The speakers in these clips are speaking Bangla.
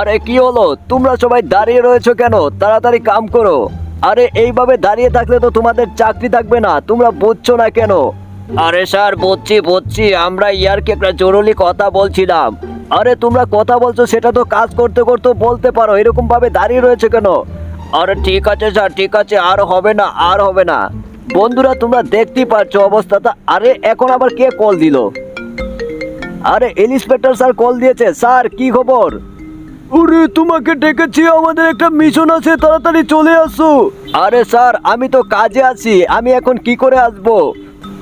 আরে, কি হলো? তোমরা সবাই দাঁড়িয়ে রয়েছো কেন? তাড়াতাড়ি কাম করো। আরে, এইভাবে দাঁড়িয়ে থাকলে তো তোমাদের চাকরি থাকবে না। তোমরা বুঝছ না কেন? আরে স্যার, বুঝছি বুঝছি। আমরা ইয়ারকে একটা জরুরি কথা বলছিলাম। আরে, তোমরা কথা বলছো, সেটা তো কাজ করতে করতে বলতে পারো। এরকম ভাবে দাঁড়িয়ে রয়েছে কেন? আরে, ঠিক আছে স্যার, ঠিক আছে। আর হবে না, আর হবে না। বন্ধুরা, তোমরা দেখতেই পাচ্ছ অবস্থাটা। আরে, এখন আবার কে কল দিল? আরে ইন্সপেক্টর স্যার কল দিয়েছে। স্যার, কি খবর? ওরে তোমাকে ডেকেছি আমাদের একটা মিশন আছে তাড়াতাড়ি চলে আসো। আরে স্যার আমি তো কাজে আছি আমি এখন কি করে আসব?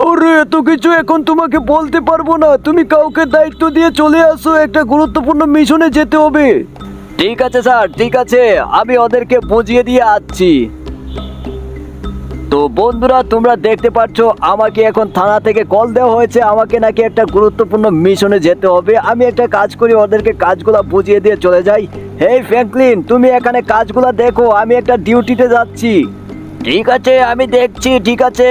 ওরে এত কিছু এখন তোমাকে বলতে পারব না তুমি কাউকে দায়িত্ব দিয়ে চলে আসো একটা গুরুত্বপূর্ণ মিশনে যেতে হবে। ঠিক আছে স্যার ঠিক আছে আমি ওদেরকে বুঝিয়ে দিয়ে আসছি। তো বন্ধুরা, তোমরা দেখতে পাচ্ছ আমাকে এখন থানা থেকে কল দেওয়া হয়েছে। আমাকে নাকি একটা গুরুত্বপূর্ণ মিশনে যেতে হবে। আমি একটা কাজ করি, ওদেরকে কাজগুলা বুঝিয়ে দিয়ে চলে যাই। হে ফ্র্যাঙ্কলিন, তুমি এখানে কাজগুলা দেখো, আমি একটা ডিউটিতে যাচ্ছি। ঠিক আছে, আমি দেখছি, ঠিক আছে।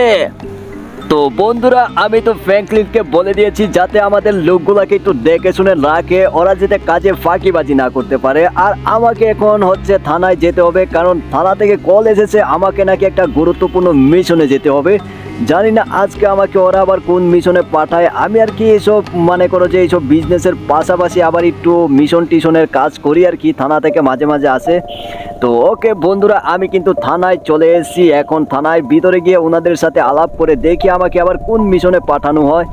তো বন্ধুরা, আমি তো ফ্র্যাঙ্কলিনকে বলে দিয়েছি যাতে আমাদের লোকগুলাকে একটু দেখে শুনে রাখে ওরা যাতে কাজে ফাঁকিবাজি না করতে পারে। আর আমাকে এখন হচ্ছে থানায় যেতে হবে, কারণ থানা থেকে কল এসেছে, আমাকে নাকি একটা গুরুত্বপূর্ণ মিশনে যেতে হবে। জানি না আজকে আমাকে ওরা আবার কোন মিশনে পাঠায়। আমি আর কি এইসব মানে করো যে এইসব বিজনেসের পাশাপাশি আবার একটু মিশন টিশনের কাজ করি আর কি, থানা থেকে মাঝে মাঝে আসে। তো ওকে বন্ধুরা, আমি কিন্তু থানায় চলে এসেছি। এখন থানায় ভিতরে গিয়ে ওনাদের সাথে আলাপ করে দেখি আমাকে আবার কোন মিশনে পাঠানো হয়।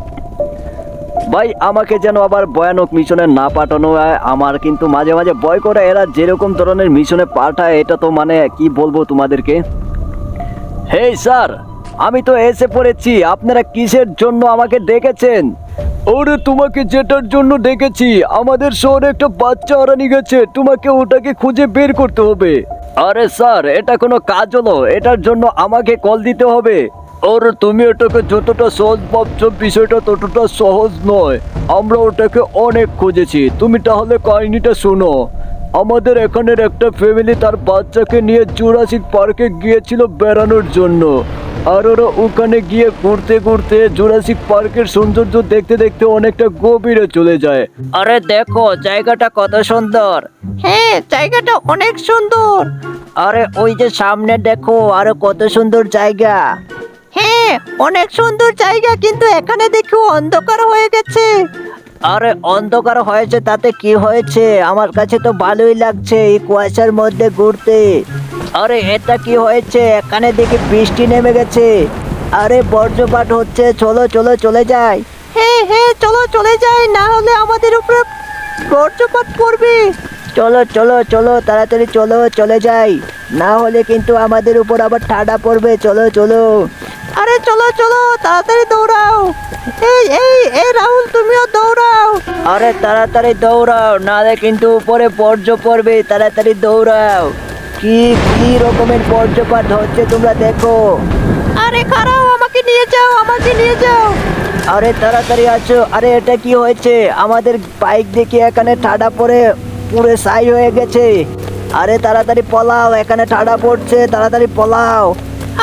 ভাই, আমাকে যেন আবার ভয়ানক মিশনে না পাঠানো হয়। আমার কিন্তু মাঝে মাঝে ভয় করে, এরা যেরকম ধরনের মিশনে পাঠায়, এটা তো মানে কি বলব তোমাদেরকে? Hey, sir! আমি তো এসে পড়েছি, আপনারা কিসের জন্য আমাকে ডেকেছেন? ওরে তোমাকে যেটার জন্য ডেকেছি, আমাদের শহরে একটা বাচ্চা হারানি গেছে, তোমাকে ওটাকে খুঁজে বের করতে হবে। আরে স্যার, এটা কোনো কাজ হলো, এটার জন্য আমাকে কল দিতে হবে। ওর তুমি ওটাকে যতটা সহজ ভাবছ, বিষয়টা ততটা সহজ নয়। আমরা ওটাকে অনেক খুঁজেছি, তুমি তাহলে কাহিনিটা শোনো। আমাদের এখানের একটা ফ্যামিলি তার বাচ্চাকে নিয়ে জুরাসিক পার্কে গিয়েছিল বেড়ানোর জন্য। আর ওরা ওখানে গিয়ে ঘুরতে ঘুরতে জুরাসিক পার্কের সৌন্দর্য দেখতে দেখতে অনেকটা গভীরে চলে যায়। আরে দেখো জায়গাটা কত সুন্দর। হ্যাঁ জায়গাটা অনেক সুন্দর। আরে ওই যে সামনে দেখো আরও কত সুন্দর জায়গা। হ্যাঁ অনেক সুন্দর জায়গা কিন্তু এখানে দেখো অন্ধকার হয়ে গেছে। আরে অন্ধকার হয়েছে তাতে কি হয়েছে? আমার কাছে তো ভালোই লাগছে এই কুয়াশার মধ্যে ঘুরতে। আরে এটা কি হয়েছে? এখানে দেখি বৃষ্টি নেমে গেছে। আরে বজ্রপাত হচ্ছে। চলো চলো চলে যাই। হ্যাঁ হ্যাঁ চলো চলে যাই। না হলে আমাদের উপরে বজ্রপাত পড়বে চলো চলো চলো তাড়াতাড়ি চলো চলে যাই। না হলে কিন্তু আমাদের উপর আবার ঠাডা পড়বে। চলো চলো। আরে চলো চলো তাড়াতাড়ি দৌড়াও। এই এই এই রাহুল তুমিও দৌড়াও। আরে তাড়াতাড়ি দৌড়াও নাহলে কিন্তু উপরে বর্জ্য পড়বে। তাড়াতাড়ি দৌড়াও। কি কি রকমের বর্জ্যপাত হচ্ছে তোমরা দেখো। আরে খারাও আমাকে নিয়ে যাও আমাকে নিয়ে যাও। আরে তাড়াতাড়ি আছো আরে এটা কি হয়েছে? আমাদের বাইক দেখি এখানে ঠাডা পড়ে পুরো সাই হয়ে গেছে। আরে তাড়াতাড়ি পলাও এখানে ঠাডা পড়ছে তাড়াতাড়ি পলাও।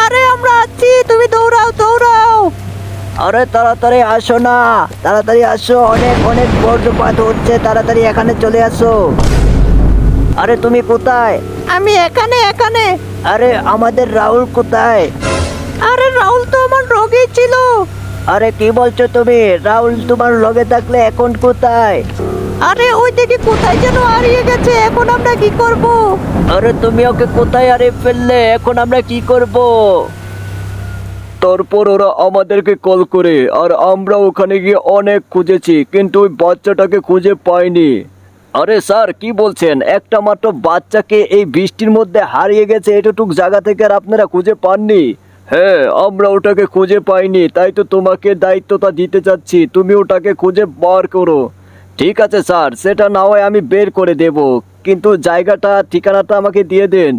আরে আমরা আছি তুমি দৌড়াও দৌড়াও। আরে তাড়াতাড়ি আসো না তাড়াতাড়ি আসো অনেক অনেক বজ্রপাত হচ্ছে তাড়াতাড়ি এখানে চলে আসো। আরে তুমি কোথায়? আমি এখানে এখানে। আরে আমাদের রাহুল কোথায়? আরে রাহুল তো আমার রোগী ছিল। আরে কি বলছো তুমি? রাহুল তোমার লগে থাকলে এখন কোথায়? আরে ওই দিকে কোথায় যেন হারিয়ে গেছে? এখন আমরা কি করব? আরে তুমি ওকে কোথায় আরে ফেললে? এখন আমরা কি করব? তারপর ওরা আমাদেরকে কল করে আর আমরা ওখানে গিয়ে অনেক খুঁজেছি কিন্তু ওই বাচ্চাটাকে খুঁজে পাইনি। আরে স্যার, কি বলছেন? একটা মাত্র বাচ্চাকে এই বৃষ্টির মধ্যে হারিয়ে গেছে, এতটুক জায়গা থেকে আর আপনারা খুঁজে পাননি? হ্যাঁ আমরা ওটাকে খুঁজে পাইনি, তাই তো তোমাকে দায়িত্বটা দিতে চাচ্ছি, তুমি ওটাকে খুঁজে বার করো। ঠিক আছে স্যার, সেটা না হয় আমি বের করে দেব, কিন্তু জায়গাটা, ঠিকানাটা আমাকে দিয়ে দেন।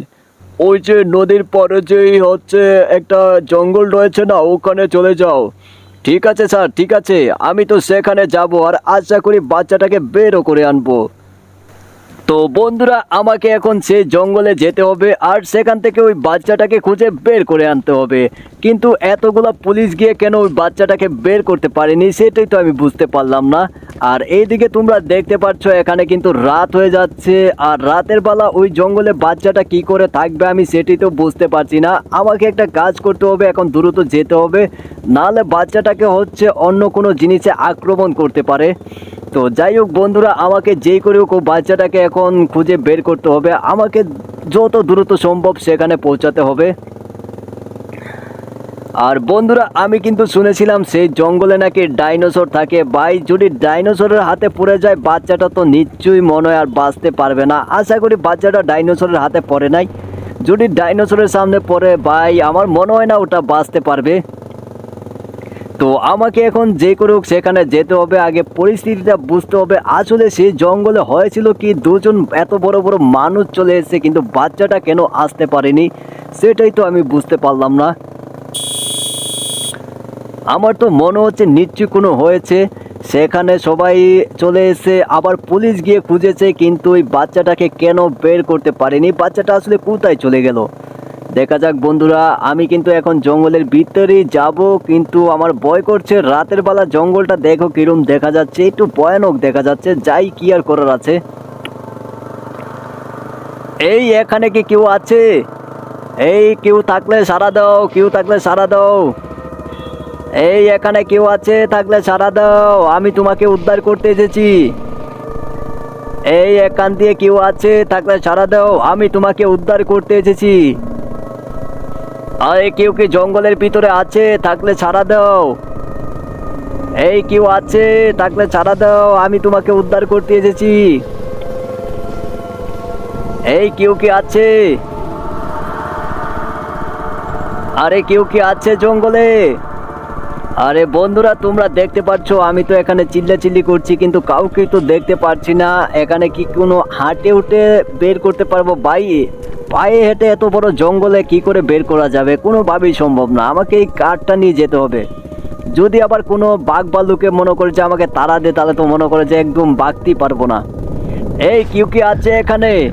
ওই যে নদীর পরে যেই হচ্ছে একটা জঙ্গল রয়েছে না, ওখানে চলে যাও। ঠিক আছে স্যার, ঠিক আছে, আমি তো সেখানে যাব আর আশা করি বাচ্চাটাকে বেরও করে আনব। তো বন্ধুরা, আমাকে এখন সেই জঙ্গলে যেতে হবে আর সেখান থেকে ওই বাচ্চাটাকে খুঁজে বের করে আনতে হবে। কিন্তু এতগুলা পুলিশ গিয়ে কেন ওই বাচ্চাটাকে বের করতে পারেনি সেটাই তো আমি বুঝতে পারলাম না। আর এইদিকে তোমরা দেখতে পাচ্ছ এখানে কিন্তু রাত হয়ে যাচ্ছে আর রাতের বেলা ওই জঙ্গলে বাচ্চাটা কি করে থাকবে আমি সেটাই তো বুঝতে পারছি না। আমাকে একটা কাজ করতে হবে, এখন দ্রুত যেতে হবে। নাহলে বাচ্চাটাকে হচ্ছে অন্য কোনো জিনিসে আক্রমণ করতে পারে। তো যাই হোক বন্ধুরা, আমাকে যেই করে হোক বাচ্চাটাকে এখন খুঁজে বের করতে হবে। আমাকে যত দ্রুত সম্ভব সেখানে পৌঁছাতে হবে। আর বন্ধুরা, আমি কিন্তু শুনেছিলাম সেই জঙ্গলে নাকি ডাইনোসর থাকে। ভাই, যদি ডাইনোসরের হাতে পড়ে যায়, বাচ্চাটা তো নিশ্চয়ই মনে হয় আর বাঁচতে পারবে না। আশা করি বাচ্চাটা ডাইনোসরের হাতে পড়ে নাই। যদি ডাইনোসরের সামনে পড়ে, ভাই, আমার মনে হয় না ওটা বাঁচতে পারবে। তো আমাকে এখন যে করে হোক সেখানে যেতে হবে, আগে পরিস্থিতিটা বুঝতে হবে। আসলে সেই জঙ্গলে হয়েছিল কি, দুজন এত বড় বড় মানুষ চলে এসেছে, কিন্তু বাচ্চাটা কেন আসতে পারেনি, সেটাই তো আমি বুঝতে পারলাম না। আমার তো মনে হচ্ছে নিশ্চয়ই কোনো হয়েছে। সেখানে সবাই চলে এসে আবার পুলিশ গিয়ে খুঁজেছে, কিন্তু ওই বাচ্চাটাকে কেন বের করতে পারেনি? বাচ্চাটা আসলে কোথায় চলে গেল? দেখা যাক বন্ধুরা, আমি কিন্তু এখন জঙ্গলের ভিতরেই যাব, কিন্তু আমার ভয় করছে রাতের বেলা জঙ্গলটা দেখো কিরম দেখা যাচ্ছে, একটু ভয়ানক দেখা যাচ্ছে, যাই কি আর করার আছে। এই এখানে কি কেউ আছে? এই কেউ থাকলে সারা দাও, কেউ থাকলে সারা দাও। এই এখানে কেউ আছে, থাকলে সারা দাও, আমি তোমাকে উদ্ধার করতে এসেছি। এই এখান দিয়ে কেউ আছে, থাকলে সারা দাও, আমি তোমাকে উদ্ধার করতে এসেছি। আরে কেউ কি জঙ্গলের ভিতরে আছে? থাকলে ছাড়া দাও। এই কেউ আছে? থাকলে ছাড়া দাও। আমি তোমাকে উদ্ধার করতে এসেছি। এই কেউ কি আছে? আরে কেউ কি আছে জঙ্গলে? আরে বন্ধুরা, তোমরা দেখতে পাচ্ছ, আমি তো এখানে চিল্লাচিল্লি করছি, কিন্তু কাউকে তো দেখতে পাচ্ছি না। এখানে কি কোনো হাঁটে উঠে বের করতে পারব? ভাই পায়ে হেঁটে এত বড় জঙ্গলে কি করে বের করা যাবে কোনোভাবেই সম্ভব না। আমাকে এই কাঠটা নিয়ে যেতে হবে। যদি আবার কোনো বাঘ ভাল্লুকে মনে করে যে আমাকে তারা দে, তাহলে তো মনে করে যে একদম বাঘতেই পারব না। এই, কেউ কি আছে এখানে?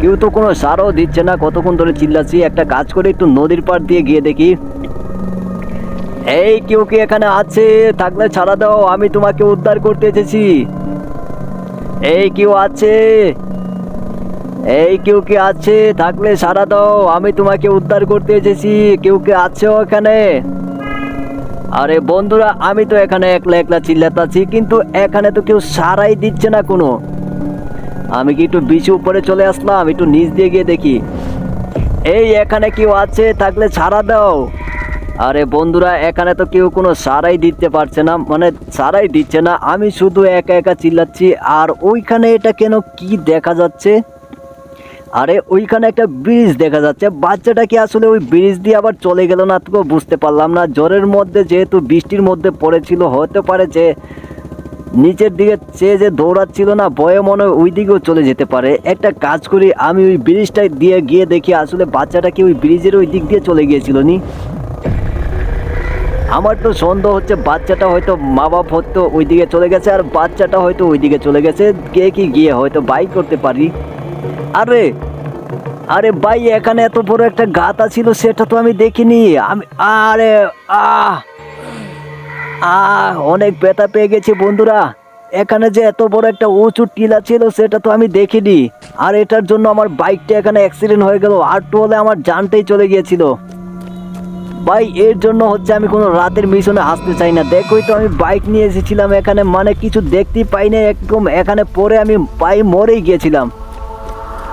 কেউ তো কোনো সারও দিচ্ছে না। কতক্ষণ ধরে চিল্লাচ্ছি, একটা কাজ করে একটু নদীর পাড় দিয়ে গিয়ে দেখি। এই, কেউ কি এখানে আছে? থাকলে ছাড়া দাও, আমি তোমাকে উদ্ধার করতে এসেছি। এই, কেউ আছে? এই কেউ কি আছে? থাকলে সারা দাও। আমি তোমাকে উদ্ধার করতে এসেছি। কেউ কে আছে এখানে? আরে বন্ধুরা, আমি তো এখানে একলা একলা চিল্লাতাছি কিন্তু এখানে তো কেউ সারাই দিচ্ছে না কোনো। আমি কি একটু বিছু উপরে চলে আসলাম? একটু নিচ দিয়ে গিয়ে দেখি। এই এখানে কেউ আছে? থাকলে ছাড়া দাও। আরে বন্ধুরা, এখানে তো কেউ কোনো সারাই দিতে পারছে না। মানে সারাই দিচ্ছে না। আমি শুধু একা একা চিল্লাচ্ছি। আর ওইখানে এটা কেন কি দেখা যাচ্ছে? আরে ওইখানে একটা ব্রিজ দেখা যাচ্ছে। বাচ্চাটা কি আসলে ওই ব্রিজ দিয়ে আবার চলে গেল না? তো বুঝতে পারলাম না। জ্বরের মধ্যে যেহেতু বৃষ্টির মধ্যে পড়েছিল, হতে পারে যে নিচের দিকে চেয়ে যে দৌড়াচ্ছিল না, ভয়ে মনে হয় ওই দিকেও চলে যেতে পারে। একটা কাজ করি, আমি ওই ব্রিজটা দিয়ে গিয়ে দেখি, আসলে বাচ্চাটা কি ওই ব্রিজের ওই দিক দিয়ে চলে গিয়েছিল নি? আমার তো সন্দেহ হচ্ছে, বাচ্চাটা হয়তো মা বাপ হয়তো ওই দিকে চলে গেছে, আর বাচ্চাটা হয়তো ওই দিকে চলে গেছে। কে কি গিয়ে হয়তো বাইক করতে পারি? আরে আরে ভাই, এখানে এত বড় একটা গাতা ছিল, সেটা তো আমি দেখিনি। আমি, আরে, আহ আহ, অনেক ব্যথা পেয়ে গেছি বন্ধুরা। এখানে যে এত বড় একটা উঁচু টিলা ছিল, সেটা তো আমি দেখিনি। আর এটার জন্য আমার বাইকটা এখানে অ্যাক্সিডেন্ট হয়ে গেল, আর তো হলে আমার জানটাই চলে গিয়েছিল। ভাই, এর জন্য হচ্ছে আমি কোনো রাতের মিশনে আসতে চাই না। দেখোই তো আমি বাইক নিয়ে এসেছিলাম এখানে মানে কিছু দেখতেই পাই না একদম এখানে পরে আমি পাই মরেই গিয়েছিলাম।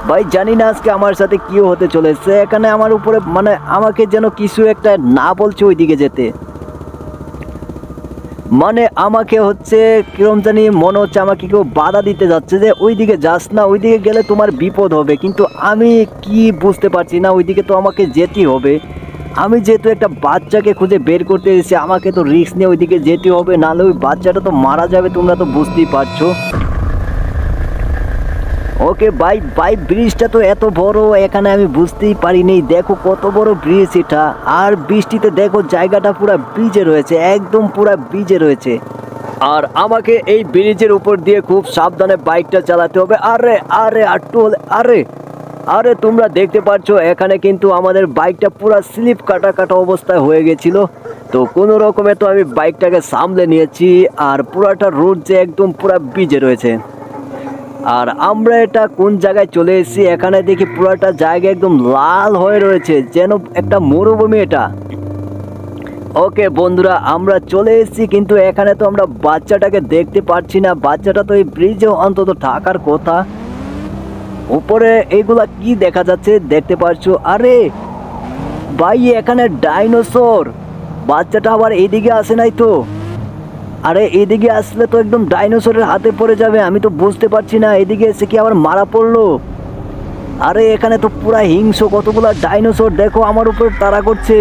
ভাই, জানি না আজকে আমার সাথে কি হতে চলেছে। এখানে আমার উপরে মানে আমাকে যেন কিছু একটা না বলছে ওইদিকে যেতে। মানে আমাকে হচ্ছে, কিরম জানি মনে হচ্ছে আমাকে কেউ বাধা দিতে যাচ্ছে যে, ওইদিকে যাস না, ওইদিকে গেলে তোমার বিপদ হবে। কিন্তু আমি কি বুঝতে পারছি না, ওইদিকে তো আমাকে যেতেই হবে। আমি যেহেতু একটা বাচ্চাকে খুঁজে বের করতে এসেছি, আমাকে তো রিস্ক নিয়ে ওইদিকে যেতে হবে। নাহলে ওই বাচ্চাটা তো মারা যাবে, তোমরা তো বুঝতেই পারছ। ওকে, ভাই ভাই, ব্রিজটা তো এত বড়, এখানে আমি বুঝতেই পারিনি। দেখো কত বড় ব্রিজ এটা। আর বৃষ্টিতে দেখো জায়গাটা পুরো ব্রিজে রয়েছে, একদম পুরো ব্রিজে রয়েছে। আর আমাকে এই ব্রিজের উপর দিয়ে খুব সাবধানে বাইকটা চালাতে হবে। আরে আরে, আটটু আরে আরে, তোমরা দেখতে পাচ্ছ, এখানে কিন্তু আমাদের বাইকটা পুরো স্লিপ কাটা কাটা অবস্থায় হয়ে গেছিল। তো কোনো রকমে তো আমি বাইকটাকে সামলে নিয়েছি, আর পুরাটা রোড যে একদম পুরো বিজে রয়েছে। আর আমরা এটা কোন জায়গায় চলে এসেছি? এখানে দেখি পুরাটা জায়গা একদম লাল হয়ে রয়েছে, যেন একটা মরুভূমি এটা। ওকে বন্ধুরা, আমরা চলে এসেছি, কিন্তু এখানে তো আমরা বাচ্চাটাকে দেখতে পাচ্ছি না। বাচ্চাটা তো এই ব্রিজে অন্তত থাকার কথা। উপরে এইগুলা কি দেখা যাচ্ছে দেখতে পাচ্ছ? আরে, ভাই, এখানে ডাইনোসর বাচ্চাটা আবার এইদিকে আসে নাই তো। আরে এদিকে আসলে তো একদম ডাইনোসরের হাতে পড়ে যাবে, আমি তো বুঝতে পারছি না, এদিকে এসে কি আবার মারা পড়ল? আরে এখানে তো পুরা হিংস্র, কতগুলো ডাইনোসর দেখো আমার উপর তাড়া করছে।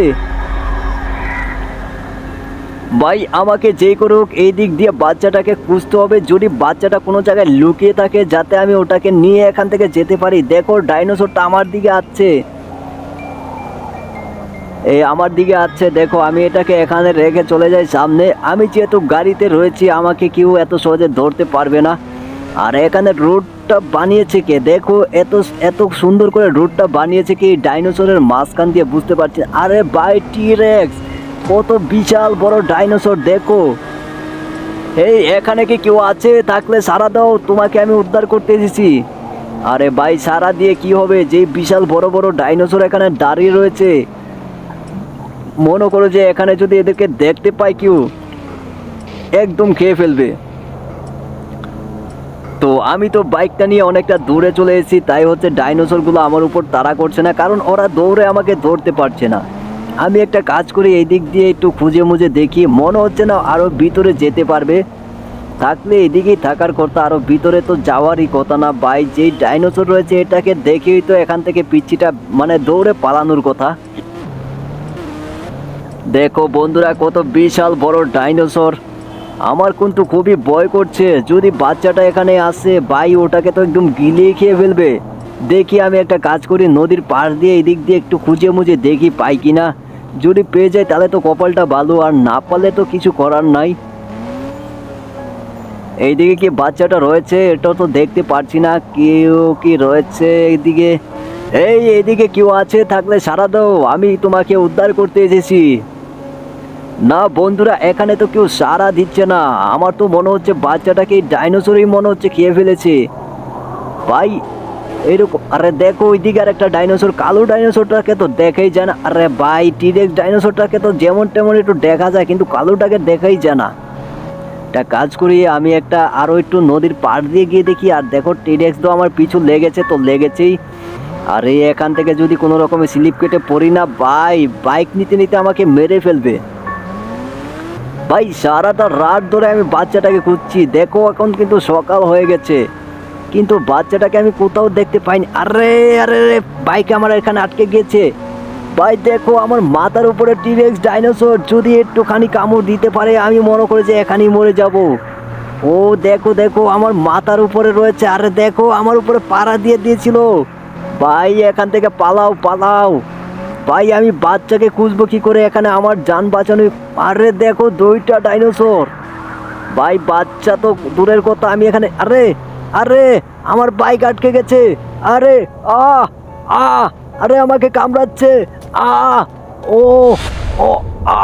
ভাই, আমাকে যেই করুক, এই দিক দিয়ে বাচ্চাটাকে খুঁজতে হবে, যদি বাচ্চাটা কোনো জায়গায় লুকিয়ে থাকে, যাতে আমি ওটাকে নিয়ে এখান থেকে যেতে পারি। দেখো, ডাইনোসরটা আমার দিকে আসছে। এই আমার দিকে আসছে দেখো, আমি এটাকে এখানে রেখে চলে যাই সামনে। আমি যেহেতু গাড়িতে রয়েছি, আমাকে কেউ এত সহজে ধরতে পারবে না। আর এখানে রোডটা বানিয়েছে কে? দেখো, এত এত সুন্দর করে রোডটা বানিয়েছে কি? ডাইনোসরের মাঝখান দিয়ে বুঝতে পারছি আরে বাই টিরেক্স কত বিশাল বড় ডাইনোসর, দেখো। এই, এখানে কি কেউ আছে? থাকলে সারা দাও, তোমাকে আমি উদ্ধার করতে এসেছি আরে ভাই সারা দিয়ে কি হবে? যে বিশাল বড় বড় ডাইনোসর এখানে দাঁড়িয়ে রয়েছে। মনে করো যে এখানে যদি এদেরকে দেখতে পাই কেউ, একদম খেয়ে ফেলবে। তো আমি তো বাইকটা নিয়ে অনেকটা দূরে চলে এসেছি, তাই হচ্ছে ডাইনোসরগুলো আমার উপর তাড়া করছে না, কারণ ওরা দৌড়ে আমাকে ধরতে পারছে না। আমি একটা কাজ করি, এই দিক দিয়ে একটু খুঁজে মুজে দেখি, মনে হচ্ছে না আরও ভিতরে যেতে পারবে। থাকলে এদিকেই থাকার কথা আরও ভিতরে তো যাওয়ারই কথা না বাই যেই ডাইনোসর রয়েছে এটাকে দেখেই তো এখান থেকে পিচ্ছিটা মানে দৌড়ে পালানোর কথা। দেখো বন্ধুরা, কত বিশাল বড় ডাইনোসর। আমার কিন্তু খুবই ভয় করছে, যদি বাচ্চাটা এখানে আসে, ভাই, ওটাকে তো একদম গিলিয়ে খেয়ে ফেলবে। দেখি আমি একটা কাজ করি, নদীর পাশ দিয়ে এদিক দিয়ে একটু খুঁজে মুজে দেখি পাই কি না যদি পেয়ে যায় তাহলে তো কপালটা ভালো, আর না পারলে তো কিছু করার নাই। এইদিকে কি বাচ্চাটা রয়েছে? এটা তো দেখতে পারছি না, কেউ কি রয়েছে এইদিকে? এই, এদিকে কেউ আছে? থাকলে সারা দাও, আমি তোমাকে উদ্ধার করতে এসেছি। না, বন্ধুরা, এখানে তো কেউ সারা দিচ্ছে না। আমার তো মনে হচ্ছে বাচ্চাটাকে ডাইনোসরই মনে হচ্ছে খেয়ে ফেলেছে। ভাই, এরকম, আরে দেখো, ওইদিকে আর একটা ডাইনোসর, কালো ডাইনোসরটাকে তো দেখাই যায় না। আরে ভাই টিরেক্স ডাইনোসরটাকে তো যেমন তেমন একটু দেখা যায়, কিন্তু কালোটাকে দেখাই যায় না। একটা কাজ করি, আমি একটা আরও একটু নদীর পাড় দিয়ে গিয়ে দেখি। আর দেখো টিরেক্স তো আমার পিছু লেগেছে, তো লেগেছেই। আর এই এখান থেকে যদি কোনো রকমের স্লিপ কেটে পড়ি না, ভাই, বাইক নিতে নিতে আমাকে মেরে ফেলবে। ভাই, সারাটা রাত ধরে আমি বাচ্চাটাকে খুঁজছি। দেখো, এখন কিন্তু সকাল হয়ে গেছে। কিন্তু বাচ্চাটাকে আমি কোথাও দেখতে পাইনি। আরে আরে বাইক আমার এখানে আটকে গেছে। ভাই, দেখো, আমার মাথার উপরে টিরেক্স ডাইনোসর যদি একটুখানি কামড় দিতে পারে, আমি মনে করি যে এখানেই মরে যাব। ও, দেখো দেখো, আমার মাথার উপরে রয়েছে। আরে, দেখো, আমার উপরে পাড়া দিয়ে দিয়েছিল। ভাই, এখান থেকে পালাও পালাও। ভাই, আমি বাচ্চাকে খুঁজবো কি করে? এখানে আমার যান বাঁচানো আরে দেখো, দুইটা ডাইনোসর। ভাই, বাচ্চা তো দূরের কথা, আমি এখানে আরে আরে, আমার বাইক আটকে গেছে। আরে আ আ আরে আমাকে কামড়াচ্ছে। আ ও ও আ